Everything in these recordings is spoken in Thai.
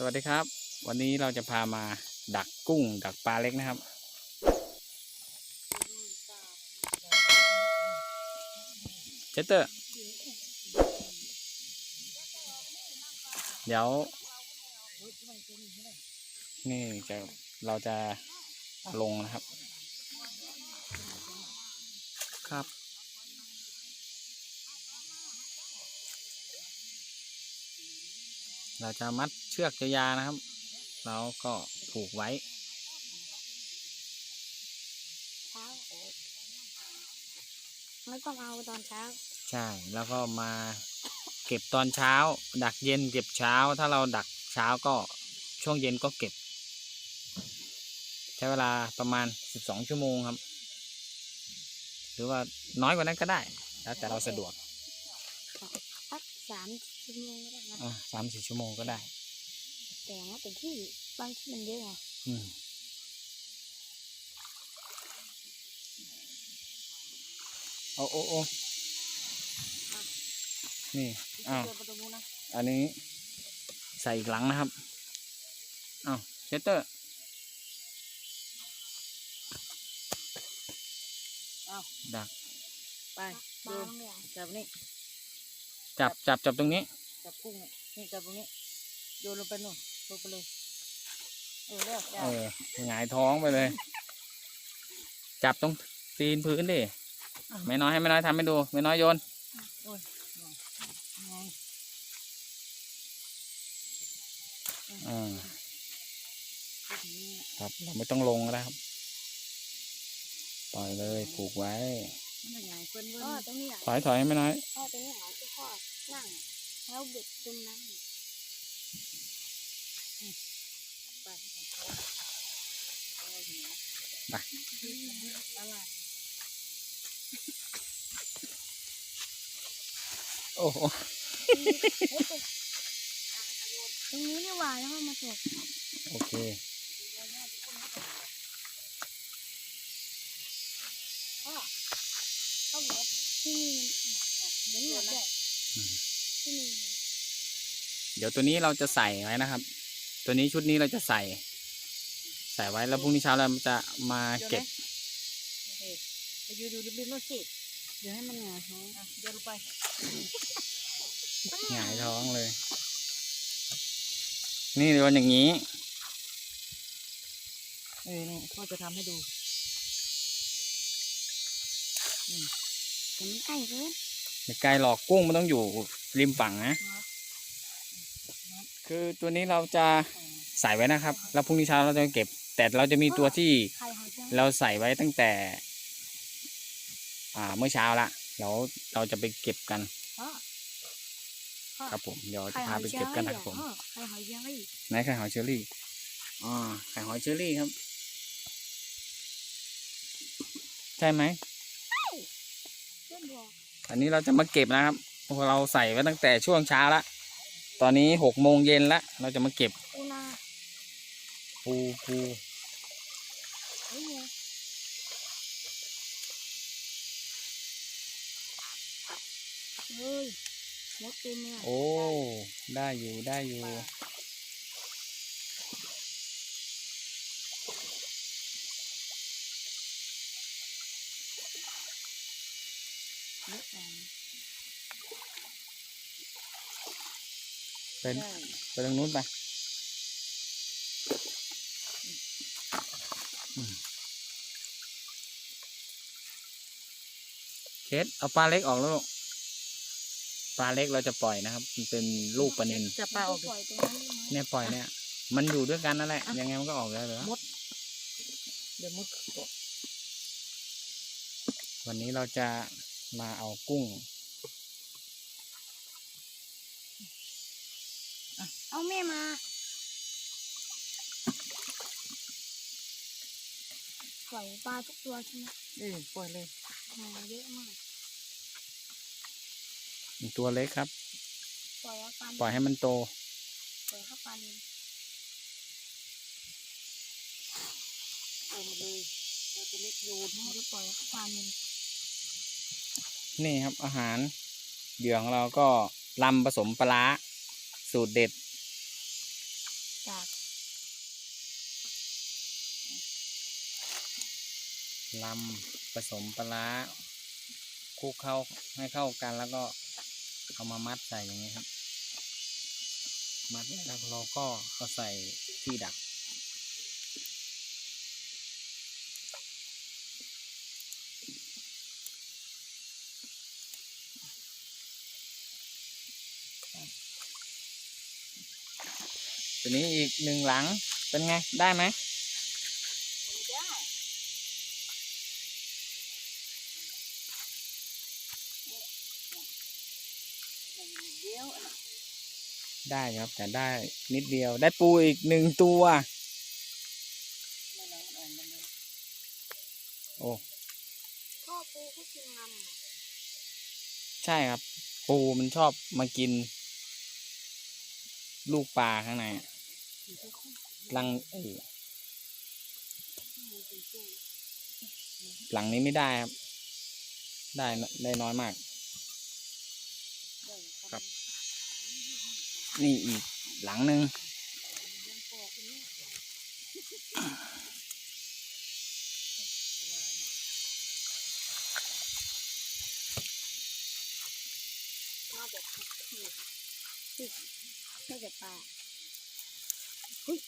สวัสดีครับ วันนี้เราจะพามาดักกุ้งดักปลาเล็กนะครับ เจสเตอร์ เดี๋ยว นี่จะเราจะลงนะครับ ครับ เราจะมัดเชือกยาวๆนะครับแล้วก็ผูกไว้เช้าไม่ต้องเอาตอนเช้า ใช่ แล้วก็มาเก็บตอนเช้า ดักเย็นเก็บเช้า ถ้าเราดักเช้าก็ช่วงเย็นก็เก็บ ใช้เวลาประมาณ 12 ชั่วโมงครับ หรือว่าน้อยกว่านั้นก็ได้ แล้วแต่เราสะดวกสักสามชั่วโมงก็ได้นะ อะสามสี่ชั่วโมงก็ได้ แต่ว่าแต่ที่บางที่มันเยอะไงอืมโอ้โอ้โอ้นี่อ้าวเปิดประตูนะอันนี้ ใส่อีกหลังนะครับอ้าวเชสเตอร์อ้าวดักไปบ้าโยงนเนี่ยจับนี่จับจับจับตรงนี้ จับกุ้งนี่นี่จับตรงนี้โยนลงไปนู่นลงไปเลยเออแล้วจ้าเออหงายท้องไปเลย จับตรงตีนพื้นดิไม่น้อยให้ไม่น้อยทำให้ดูไม่น้อยโยนโอ้ยไงอ่าพวกนี้ครับเราไม่ต้องลงก็ได้ครับ ปล่อยเลยผูกไว้ มันจะไงเพิ่นเพิ่นก็ตรงนี้อะถอยถอยให้ไม่น้อยพ่อตรงนี้อะที่พ่อนั่ง แล้วเบ็ดตรงนั้นไปไปอะไรโอ้โหตรงนี้นี่หว่าแล้วมันมาตกโอเคพ่อก็บอกที่นี่เหมือนหมดเลยอืมที่นี่ เดี๋ยวตัวนี้เราจะใส่ไว้นะครับ ตัวนี้ชุดนี้เราจะใส่ ใส่ไว้แล้วพรุ่งนี้เช้าเราจะมาเก็บเฮ้ยไปยืนดูริบๆนู่นสิเดี๋ยวให้มันหงายท้องอะโยนลงไปหงายท้องเลย นี่โดนอย่างนี้เออนี่พ่อจะทำให้ดูแต่มันใกล้เกินไม่ไกลหรอกกุ้งมันต้องอยู่ริมฝั่งนะ คือตัวนี้เราจะใส่ไว้นะครับ แล้วพรุ่งนี้เช้าเราจะเก็บ แต่เราจะมีตัวที่ไข่หอยเชอรี่เราใส่ไว้ตั้งแต่ อ่าเมื่อเช้าละเดี๋ยวเราจะไปเก็บกันพ่อพ่อครับผมเดี๋ยวจะไข่หพาอยไปเชอเก็บกันรี่นะครับผมอะพ่อไข่หอยเชอรี่ไหนไข่หอยเชอรี่อ่าไข่หอยเชอรี่ครับ ใช่ไหมเพื่อนบอกอันนี้เราจะมาเก็บนะครับเพราะเราใส่ไว้ตั้งแต่ช่วงเช้าละ ตอนนี้หกโมงเย็นละเราจะมาเก็บกูนาปูปูเฮ้ยเนี่ยเฮ้ยมดเต็มเลยอะโอ้ ได้อยู่ได้อยู่ เป็นใช่ไปตรงนู้นไปอืมเคสเอาปลาเล็กออกแล้วลูกปลาเล็กเราจะปล่อยนะครับ มันเป็นลูกปลานินจับปลาออกปดิล่อยตรงนั้นได้ไหมเนี่ยปล่อยเนี่ย มันอยู่ด้วยกันนั่นแหละอะยังไงมันก็ออกได้เลยมด เดี๋ยวมดเกาะวันนี้เราจะมาเอากุ้ง เอาแม่มา ปล่อยปลาทุกตัวใช่ไหมเออปล่อยเลยอ๋อเยอะมาก ตัวเล็กครับ ปล่อยเอาปลาปล่อยให้มันโต ปล่อยเข้าปลานินเอาหมดเลยเราจะเล็กโยนเราจะปล่อยเข้าปลานินนี่ครับอาหารเหยื่อของเราก็ลำผสมปลาร้าสูตรเด็ด จาก ลำผสมปลาคลุกเข้าให้เข้ากันแล้วก็เอามามัดใส่อย่างนี้ครับ มัดไว้แล้วเราก็เอาใส่ที่ดัก ตัวนี้อีกหนึ่งหลังเป็นไง ได้ไหม เดียวได้ครับแต่ได้นิดเดียว ได้ปูอีกหนึ่งตัวไม่น้องอ่อนมันเลยโอ้พ่อปูก็กินงใช่ครับ ปูมันชอบมากิน ลูกปลาข้างในอะรังเอ้หลังนี้ไม่ได้ครับ ได้ได้น้อยมาก ครับ นี่อีกหลังหนึ่งน่าจะน่าจะปลาเฮ้ย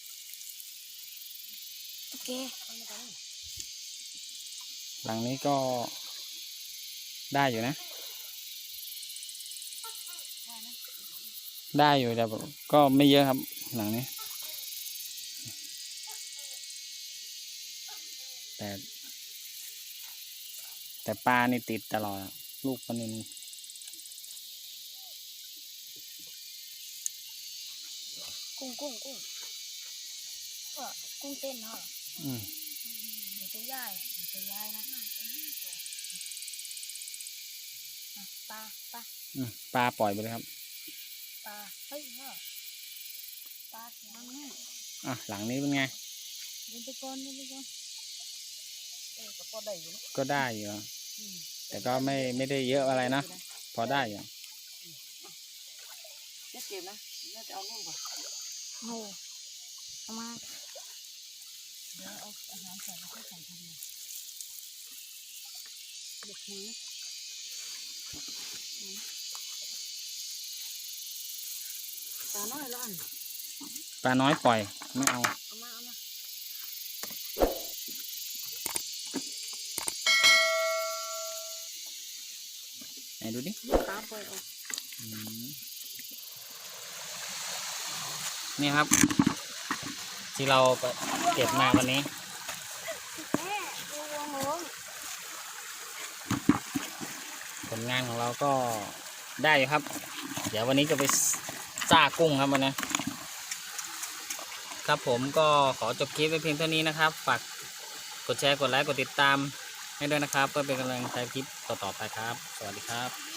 โอเคหลังนี้ก็ได้อยู่นะ ได้อยู่แต่ก็ไม่เยอะครับหลังนี้ แต่ แต่ปลานี่ติดตลอดอะลูกปลานินกุ้งกุ้งกุ้งเออกุ้งเต้นเหรออืมหนูจะย่ายหนูจะย่ายนะอะปลาปลาอืมปลาปล่อยไปเลยครับปลาเฮ้ยพ่อปลามันนี่อะหลังนี้เป็นไงเดินไปก่อนเดินไปก่อนเออก็พอได้อยู่นะก็ได้อยู่ อืมแต่ก็ไม่ไม่ได้เยอะอะไรนะ พอได้อยู่เจ็บเจ็บนะน่าจะเอาลูกก่อนโอ้เอามาเดี๋ยวเอาอาหารใส่แล้วค่อยใส่ทีเดียวเด็กมือ อืมตาน้อยร้อนปลาน้อยปล่อยไม่เอาเอามาเอามาไหนดูดิตาปล่อยออกอืมนี่ครับ ที่เราไปเก็บมาวันนี้ แม่ดูวงลงผลงานของเราก็ได้อยู่ครับ เดี๋ยววันนี้จะไป ซากุ้งครับวันนี้ครับผมก็ขอจบคลิปไว้เพียงเท่านี้นะครับ ฝากกดแชร์กดไลค์กดติดตามให้ด้วยนะครับเพื่อเป็นกำลังใจคลิปต่อๆไปครับ สวัสดีครับ